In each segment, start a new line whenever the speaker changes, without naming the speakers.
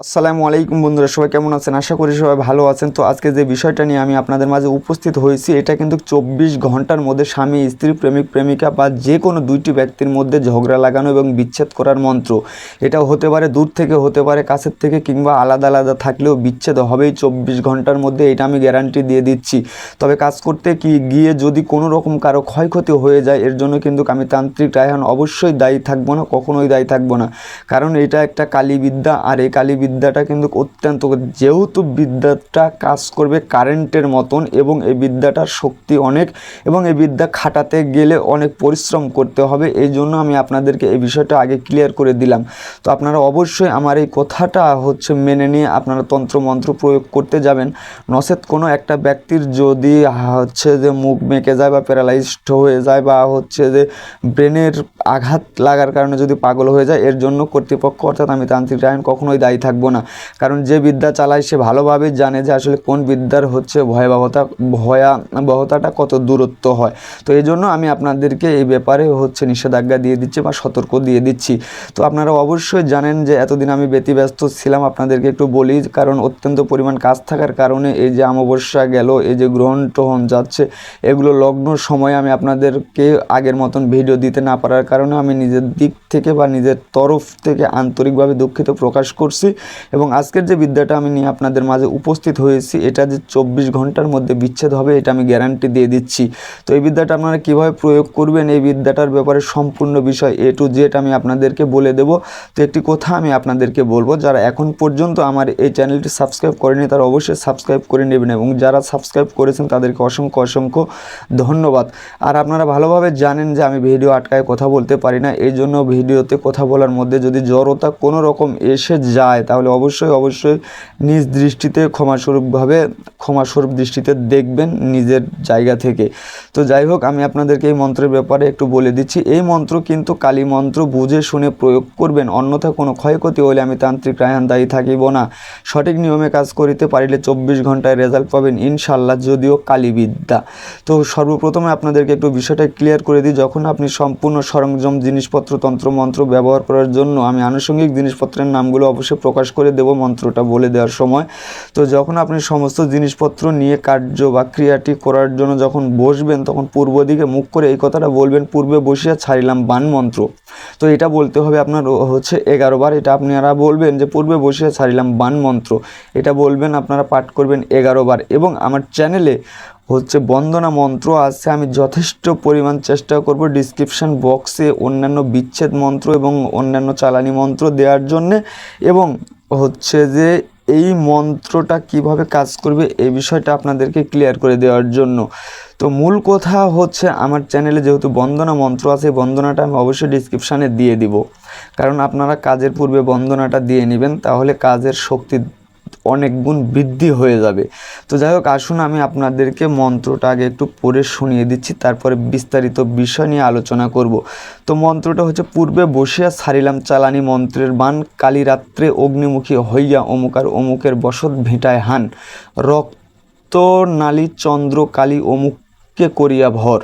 আসসালামু আলাইকুম বন্ধুরা, সবাই কেমন আছেন? আশা করি সবাই ভালো আছেন। তো আজকে যে বিষয়টা নিয়ে আমি আপনাদের মাঝে উপস্থিত হয়েছি, এটা কিন্তু চব্বিশ ঘণ্টার মধ্যে স্বামী, স্ত্রী, প্রেমিক, প্রেমিকা বা যে কোনো দুইটি ব্যক্তির মধ্যে ঝগড়া লাগানো এবং বিচ্ছেদ করার মন্ত্র। এটা হতে পারে দূর থেকে, হতে পারে কাছের থেকে কিংবা আলাদা আলাদা থাকলেও বিচ্ছেদ হবেই চব্বিশ ঘণ্টার মধ্যে, এটা আমি গ্যারান্টি দিয়ে দিচ্ছি। তবে কাজ করতে কি গিয়ে যদি কোনো রকম কারও ক্ষয়ক্ষতি হয়ে যায়, এর জন্য কিন্তু আমি তান্ত্রিক রায়হান অবশ্যই দায়ী থাকব না, কখনোই দায়ী থাকব না। কারণ এটা একটা কালীবিদ্যা, আর এই কালীবিদ্যাটা কিন্তু অত্যন্ত যেহেতু বিদ্যাটা কাজ করবে কারেন্টের মতন এবং এই বিদ্যাটার শক্তি অনেক এবং এই বিদ্যা খাটাতে গেলে অনেক পরিশ্রম করতে হবে, এই জন্য আমি আপনাদেরকে এই বিষয়টা আগে ক্লিয়ার করে দিলাম। তো আপনারা অবশ্যই আমার এই কথাটা হচ্ছে মেনে নিয়ে আপনারা তন্ত্র মন্ত্র প্রয়োগ করতে যাবেন। নচেত কোনো একটা ব্যক্তির যদি হচ্ছে যে মুখ মেকে যায় বা প্যারালাইজড হয়ে যায় বা হচ্ছে যে ব্রেনের আঘাত লাগার কারণে যদি পাগল হয়ে যায়, এর জন্য কর্তৃপক্ষ অর্থাৎ আমি তান্ত্রিক রায়ন কখনোই দায়ী থাকব না। কারণ যে বিদ্যা চালায় সে ভালোভাবে জানে যে আসলে কোন বিদ্যার হচ্ছে ভয়াবহতা, ভয়াবহতাটা কত দূরত্ব হয়। তো এই জন্য আমি আপনাদেরকে এই ব্যাপারে হচ্ছে নিষেধাজ্ঞা দিয়ে দিচ্ছি বা সতর্ক দিয়ে দিচ্ছি। তো আপনারা অবশ্যই জানেন যে এতদিন আমি ব্যতিব্যস্ত ছিলাম, আপনাদেরকে একটু বলি, কারণ অত্যন্ত পরিমাণ কাজ থাকার কারণে এই যে অমাবস্যা গেল, এই যে গ্রহণ টহন যাচ্ছে, এগুলো লগ্ন সময় আমি আপনাদেরকে আগের মতন ভিডিও দিতে না পারার কারণে আমি নিজের দিক থেকে বা নিজের তরফ থেকে আন্তরিকভাবে দুঃখিত প্রকাশ করছি। এবং আজকের যে বিদ্যাটা আমি নিয়ে আপনাদের মাঝে উপস্থিত হয়েছি, এটা যে চব্বিশ ঘণ্টার মধ্যে বিচ্ছেদ হবে, এটা আমি গ্যারান্টি দিয়ে দিচ্ছি। তো এই বিদ্যাটা আপনারা কীভাবে প্রয়োগ করবেন, এই বিদ্যাটার ব্যাপারে সম্পূর্ণ বিষয় এ টু জেড আমি আপনাদেরকে বলে দেব। তো একটি কথা আমি আপনাদেরকে বলব, যারা এখন পর্যন্ত আমার এই চ্যানেলটি সাবস্ক্রাইব করেনি তারা অবশ্যই সাবস্ক্রাইব করে নেবেন এবং যারা সাবস্ক্রাইব করেছেন, তাদেরকে অসংখ্য অসংখ্য ধন্যবাদ। আর আপনারা ভালোভাবে জানেন যে আমি ভিডিও আটকায় কথা বলতে পারি না, এই জন্য ভিডিওতে কথা বলার মধ্যে যদি জড়তা কোনো রকম এসে যায় তাহলে অবশ্যই অবশ্যই নিজ দৃষ্টিতে ক্ষমাস্বরূপভাবে, ক্ষমাস্বরূপ দৃষ্টিতে দেখবেন নিজের জায়গা থেকে। তো যাই হোক, আমি আপনাদেরকে এই মন্ত্রের ব্যাপারে একটু বলে দিচ্ছি। এই মন্ত্র কিন্তু কালী মন্ত্র বুঝে শুনে প্রয়োগ করবেন, অন্যথা কোনো ক্ষয়ক্ষতি হলে আমি তান্ত্রিক রায়হান দায়ী থাকিব না। সঠিক নিয়মে কাজ করিতে পারিলে চব্বিশ ঘন্টায় রেজাল্ট পাবেন ইনশাল্লাহ যদিও কালীবিদ্যা। তো সর্বপ্রথমে আপনাদেরকে একটু বিষয়টা ক্লিয়ার করে দিই, যখন আপনি সম্পূর্ণ সরঞ্জাম, জিনিসপত্র তন্ত্র মন্ত্র ব্যবহার করার জন্য আমি আনুষঙ্গিক জিনিসপত্রের নামগুলো অবশ্যই প্রকাশ করে দেব মন্ত্রটা বলে দেওয়ার সময়। তো যখন আপনি সমস্ত জিনিসপত্র নিয়ে কার্য বা ক্রিয়াটি করার জন্য যখন বসবেন, তখন পূর্ব দিকে মুখ করে এই কথাটা বলবেন, পূর্বে বসিয়া ছাড়িলাম বান মন্ত্র। তো এটা বলতে হবে আপনার হচ্ছে এগারো বার। এটা আপনারা বলবেন যে, পূর্বে বসিয়া ছাড়িলাম বান মন্ত্র। এটা বলবেন, আপনারা পাঠ করবেন এগারো বার। এবং আমার চ্যানেলে হচ্ছে বন্দনা মন্ত্র আছে। আমি যথেষ্ট পরিমাণ চেষ্টা করব ডিসক্রিপশন বক্সে অন্যান্য বিচ্ছেদ মন্ত্র এবং অন্যান্য চালানি মন্ত্র দেওয়ার জন্যে। এবং হচ্ছে যে এই মন্ত্রটা কীভাবে কাজ করবে এই বিষয়টা আপনাদেরকে ক্লিয়ার করে দেওয়ার জন্য। তো মূল কথা হচ্ছে আমার চ্যানেলে যেহেতু বন্দনা মন্ত্র আছে বন্দনাটা আমি অবশ্যই ডিসক্রিপশানে দিয়ে দিব। কারণ আপনারা কাজের পূর্বে বন্দনাটা দিয়ে নেবেন, তাহলে কাজের শক্তি অনেক গুণ বৃদ্ধি হয়ে যাবে। তো যাই হোক, আসুন আমি আপনাদেরকে মন্ত্রটা আগে একটু পড়ে শুনিয়ে দিচ্ছি, তারপরে বিস্তারিত বিষয় নিয়ে আলোচনা করব। তো মন্ত্রটা হচ্ছে, পূর্বে বসিয়া সারিলাম চালানি মন্ত্রের বান কালী রাত্রে অগ্নিমুখী হইয়া অমুকার অমুকের বসত ভেটায় হান। রক্ত নালী চন্দ্র কালী অমুককে করিয়া ভর।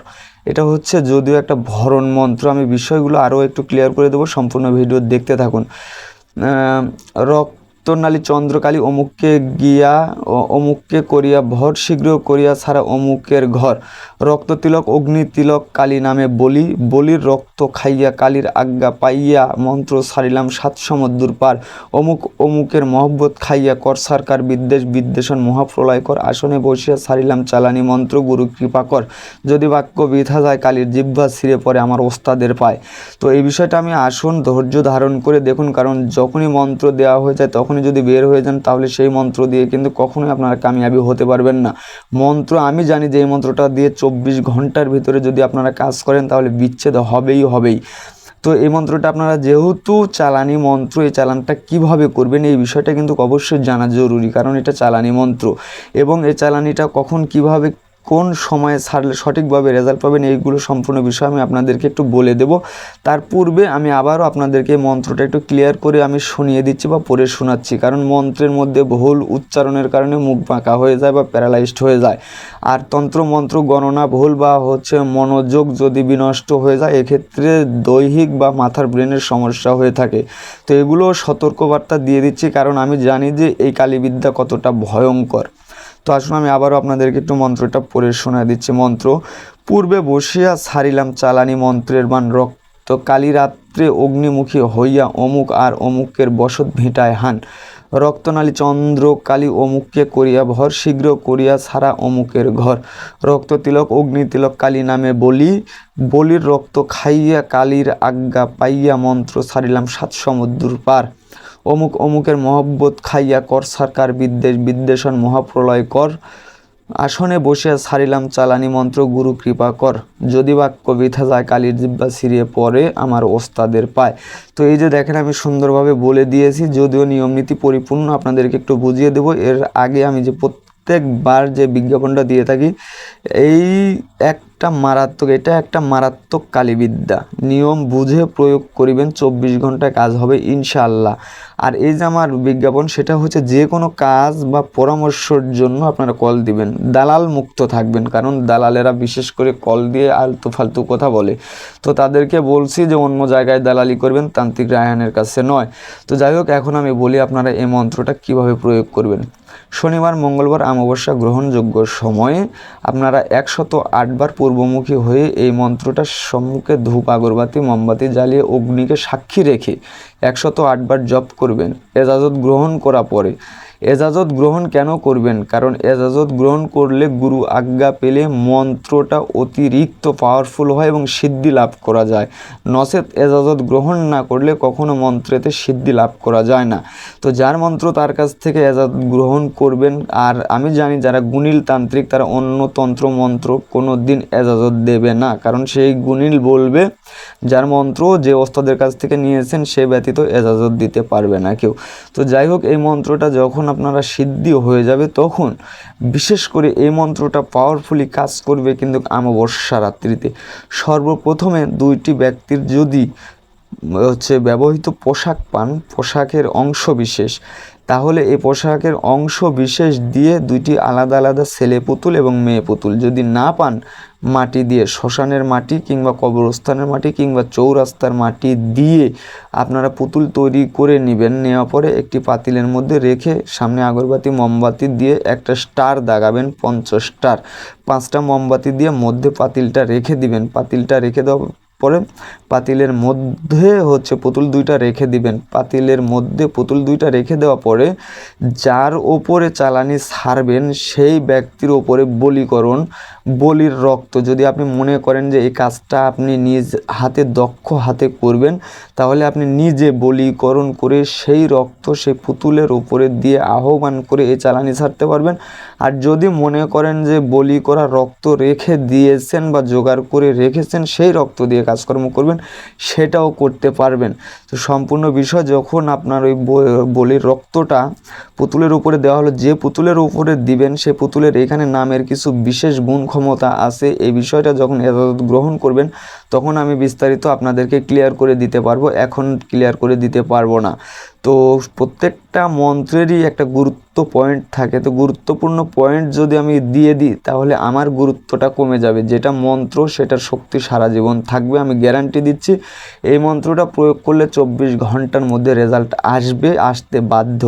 এটা হচ্ছে যদিও একটা ভরণ মন্ত্র, আমি বিষয়গুলো আরও একটু ক্লিয়ার করে দেবো, সম্পূর্ণ ভিডিও দেখতে থাকুন। রক্ত রক্তনালী চন্দ্রকালী অমুককে গিয়া অমুককে করিয়া ভর শীঘ্র করিয়া ছাড়া অমুকের ঘর। রক্ত তিলক অগ্নি তিলক কালী নামে বলি, বলির রক্ত খাইয়া কালীর আজ্ঞা পাইয়া মন্ত্র সারিলাম সাত সমুদ্র পার। অমুক, অমুকের মহব্বত খাইয়া কর, সরকার বিদ্বেষ, বিদ্বেষণ মহাপ্রলয় কর আসনে বসিয়া সারিলাম চালানি মন্ত্র, গুরু কৃপা কর। যদি বাক্য বিধা যায়, কালীর জিহ্বা ছিঁড়ে পড়ে আমার ওস্তাদের পায়। তো এই বিষয়টা আমি আসুন ধৈর্য ধারণ করে দেখুন, কারণ যখনই মন্ত্র দেওয়া হয়ে যায় তখনই যদি বের হয়ে যান, তাহলে সেই মন্ত্র দিয়ে কিন্তু কখনোই আপনারা কামিয়াবি হতে পারবেন না। মন্ত্র আমি জানি যে এই মন্ত্রটা দিয়ে চব্বিশ ঘণ্টার ভিতরে যদি আপনারা কাজ করেন, তাহলে বিচ্ছেদ হবেই হবেই। তো এই মন্ত্রটা আপনারা যেহেতু চালানি মন্ত্র, এই চালানটা কীভাবে করবেন এই বিষয়টা কিন্তু অবশ্যই জানা জরুরি, কারণ এটা চালানি মন্ত্র। এবং এই চালানিটা কখন কীভাবে কোন সময়ে ছাড়লে সঠিকভাবে রেজাল্ট পাবেন এইগুলো সম্পূর্ণ বিষয় আমি আপনাদেরকে একটু বলে দেব। তার পূর্বে আমি আবারও আপনাদেরকে মন্ত্রটা একটু ক্লিয়ার করে আমি শুনিয়ে দিচ্ছি বা পড়ে শোনাচ্ছি। কারণ মন্ত্রের মধ্যে ভুল উচ্চারণের কারণে মুখ বাঁকা হয়ে যায় বা প্যারালাইজড হয়ে যায়। আর তন্ত্র, মন্ত্র, গণনা ভুল বা হচ্ছে মনোযোগ যদি বিনষ্ট হয়ে যায়, এক্ষেত্রে দৈহিক বা মাথার ব্রেনের সমস্যা হয়ে থাকে। তো এগুলো সতর্কবার্তা দিয়ে দিচ্ছি, কারণ আমি জানি যে এই কালীবিদ্যা কতটা ভয়ঙ্কর। তো আসুন আমি আবারও আপনাদেরকে একটু মন্ত্রটা পড়ে শোনা দিচ্ছি। মন্ত্র, পূর্বে বসিয়া ছাড়িলাম চালানি মন্ত্রের মান রক্ত, কালী রাত্রে অগ্নিমুখী হইয়া অমুক আর অমুকের বসত ভিটায় হান। রক্তনালী চন্দ্র, কালী অমুককে করিয়া ভর, শীঘ্র করিয়া ছাড়া অমুকের ঘর। রক্ত তিলক, অগ্নি তিলক, কালী নামে বলি, বলির রক্ত খাইয়া কালীর আজ্ঞা পাইয়া মন্ত্র ছাড়িলাম সাত সমুদ্র পার। অমুক অমুকের মহব্বত খাইয়া কর সরকার বিদ্বেষ, বিদ্বেষণ মহাপ্রলয় কর। আসনে বসিয়া সারিলাম চালানি মন্ত্র, গুরু কৃপা কর। যদি বাক্য বিথা যায়, কালীর জিব্বা সিরিয়ে পরে আমার ওস্তাদের পায়। তো এই যে দেখেন, আমি সুন্দরভাবে বলে দিয়েছি, যদিও নিয়মনীতি পরিপূর্ণ, আপনাদেরকে একটু বুঝিয়ে দেব। এর আগে আমি যে প্রত্যেকবার যে বিজ্ঞাপনটা দিয়ে থাকি, এই একটা মারাত্মক, এটা একটা মারাত্মক কালীবিদ্যা। নিয়ম বুঝে প্রয়োগ করিবেন, চব্বিশ ঘন্টায় কাজ হবে ইনশাল্লাহ আর এই যে আমার বিজ্ঞাপন, সেটা হচ্ছে যে কোনো কাজ বা পরামর্শের জন্য আপনারা কল দিবেন। দালাল মুক্ত থাকবেন, কারণ দালালেরা বিশেষ করে কল দিয়ে আলতু ফালতু কথা বলে। তো তাদেরকে বলছি যে অন্য জায়গায় দালালি করবেন, তান্ত্রিক রায়হানের কাছে নয়। তো যাই হোক, এখন আমি বলি আপনারা এই মন্ত্রটা কীভাবে প্রয়োগ করবেন। শনিবার, মঙ্গলবার অমাবস্যা গ্রহণযোগ্য সময়ে আপনারা একশত আটবার পূর্বমুখী হয়ে এই মন্ত্রটা সম্মুখে ধূপ, আগরবাতি, মোমবাতি জ্বালিয়ে অগ্নিকে সাক্ষী রেখে একশত আটবার জপ করবেন। এজাজত গ্রহণ করা পরে এজাজত গ্রহণ কেন করবেন? কারণ এজাজত গ্রহণ করলে গুরু আজ্ঞা পেলে মন্ত্রটা অতিরিক্ত পাওয়ারফুল হয় এবং সিদ্ধি লাভ করা যায়। নচেত এজাজত গ্রহণ না করলে কখনো মন্ত্রেতে সিদ্ধি লাভ করা যায় না। তো যার মন্ত্র তার কাছ থেকে এজাজত গ্রহণ করবেন, আর আমি জানি যারা গুণিল তান্ত্রিক, তারা অন্য তন্ত্র মন্ত্র কোনো দিন এজাজত দেবে না। কারণ সেই গুণিল বলবে, যার মন্ত্র যে ওস্তাদের কাছ থেকে নিয়েছেন, সে ব্যতীত এজাজত দিতে পারবে না কেউ। তো যাই হোক, এই মন্ত্রটা যখন আপনারা সিদ্ধিও হয়ে যাবে তখন বিশেষ করে এই মন্ত্রটা পাওয়ারফুলি কাজ করবে কিন্তু আমাবস্যা রাত্রিতে। সর্বপ্রথমে দুইটি ব্যক্তির যদি হচ্ছে ব্যবহৃত পোশাক পান, পোশাকের অংশ বিশেষ। তাহলে এই পোশাকের অংশ বিশেষ দিয়ে দুইটি আলাদা আলাদা ছেলে পুতুল এবং মেয়ে পুতুল। যদি না পান, মাটি দিয়ে, শ্মশানের মাটি কিংবা কবরস্থানের মাটি কিংবা চৌরাস্তার মাটি দিয়ে আপনারা পুতুল তৈরি করে নেবেন। নেওয়া পরে একটি পাতিলের মধ্যে রেখে সামনে আগরবাতি, মোমবাতি দিয়ে একটা স্টার দাগাবেন, পঞ্চাশ স্টার। পাঁচটা মোমবাতি দিয়ে মধ্যে পাতিলটা রেখে দিবেন। পাতিলটা রেখে দেওয়া পরে পাতিলের মধ্যে হচ্ছে পুতুল দুইটা রেখে দিবেন। পাতিলের মধ্যে পুতুল দুইটা রেখে দেওয়া পরে যার ওপরে চালানি ছাড়বেন সেই ব্যক্তির ওপরে বলিকরণ বলির রক্ত। যদি আপনি মনে করেন যে এই কাজটা আপনি নিজ হাতে দক্ষ হাতে করবেন, তাহলে আপনি নিজে বলিকরণ করে সেই রক্ত সেই পুতুলের ওপরে দিয়ে আহ্বান করে এই চালানি ছাড়তে পারবেন। আর যদি মনে করেন যে বলি করা রক্ত রেখে দিয়েছেন বা জোগাড় করে রেখেছেন, সেই রক্ত দিয়ে কাজকর্ম করবেন, সেটাও করতে পারবেন। তো সম্পূর্ণ বিষয় যখন আপনার ওই বলির রক্তটা পুতুলের উপরে দেওয়া হলো, যে পুতুলের উপরে দিবেন, সে পুতুলের এখানে নামের কিছু বিশেষ গুণ ক্ষমতা আছে। এই বিষয়টা যখন এজাজত গ্রহণ করবেন তখন আমি বিস্তারিত আপনাদেরকে ক্লিয়ার করে দিতে পারব, এখন ক্লিয়ার করে দিতে পারব না। তো প্রত্যেকটা মন্ত্রেরই একটা গুরুত্ব পয়েন্ট থাকে। তো গুরুত্বপূর্ণ পয়েন্ট যদি আমি দিয়ে দিই, তাহলে আমার গুরুত্বটা কমে যাবে। যেটা মন্ত্র, সেটার শক্তি সারা জীবন থাকবে, আমি গ্যারান্টি দিচ্ছি। এই মন্ত্রটা প্রয়োগ করলে চব্বিশ ঘণ্টার মধ্যে রেজাল্ট আসবে, আসতে বাধ্য।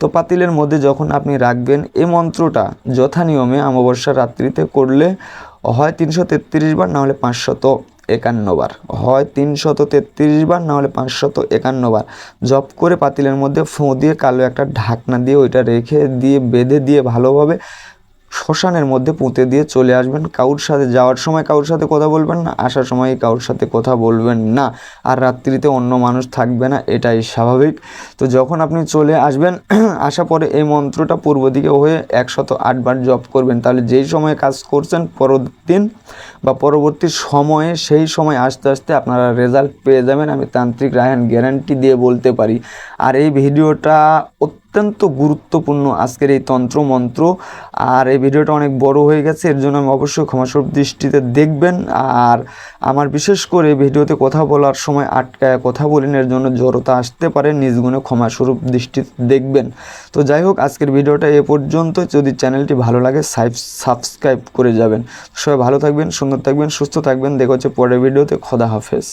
তো পাতিলের মধ্যে যখন আপনি রাখবেন, এই মন্ত্রটা যথা নিয়মে অমাবস্যা রাত্রিতে করলে হয় তিনশো তেত্রিশ বার, নাহলে পাঁচশত। একান্ন বার। হয় তিনশত তেত্রিশ বার নাহলে পাঁচশত একান্ন বার। করে পাতিলের মধ্যে ফোঁ দিয়ে কালো একটা ঢাকনা দিয়ে ওইটা রেখে দিয়ে, বেঁধে দিয়ে ভালোভাবে শ্মশানের মধ্যে পুঁতে দিয়ে চলে আসবেন। কাউর সাথে যাওয়ার সময় কাউর সাথে কথা বলবেন না, আসার সময় কাউর সাথে কথা বলবেন না। আর রাত্রিতে অন্য মানুষ থাকবে না, এটাই স্বাভাবিক। তো যখন আপনি চলে আসবেন আসা পরে এই মন্ত্রটা পূর্ব দিকে হয়ে একশত আটবার জপ করবেন। তাহলে যেই সময়ে কাজ করছেন, পরের দিন বা পরবর্তী সময়ে সেই সময় আস্তে আস্তে আপনারা রেজাল্ট পেয়ে যাবেন। আমি তান্ত্রিক রায়হান গ্যারান্টি দিয়ে বলতে পারি। আর এই ভিডিওটা অত্যন্ত গুরুত্বপূর্ণ আজকের এই তন্ত্র মন্ত্র আর এই ভিডিওটা অনেক বড় হয়ে গেছে, এর জন্য আমি অবশ্যই ক্ষমাস্বরূপ দৃষ্টিতে দেখবেন। আর আমার বিশেষ করে ভিডিওতে কথা বলার সময় আটকায় কথা বলেন এর জন্য জড়তা আসতে পারে, নিজ গুণে ক্ষমাস্বরূপ দৃষ্টিতে দেখবেন। তো যাই হোক, আজকের ভিডিওটা এ পর্যন্ত। যদি চ্যানেলটি ভালো লাগে সাবস্ক্রাইব করে যাবেন। সবাই ভালো থাকবেন, সুন্দর থাকবেন, সুস্থ থাকবেন। দেখা হচ্ছে পরের ভিডিওতে। খোদা হাফেজ।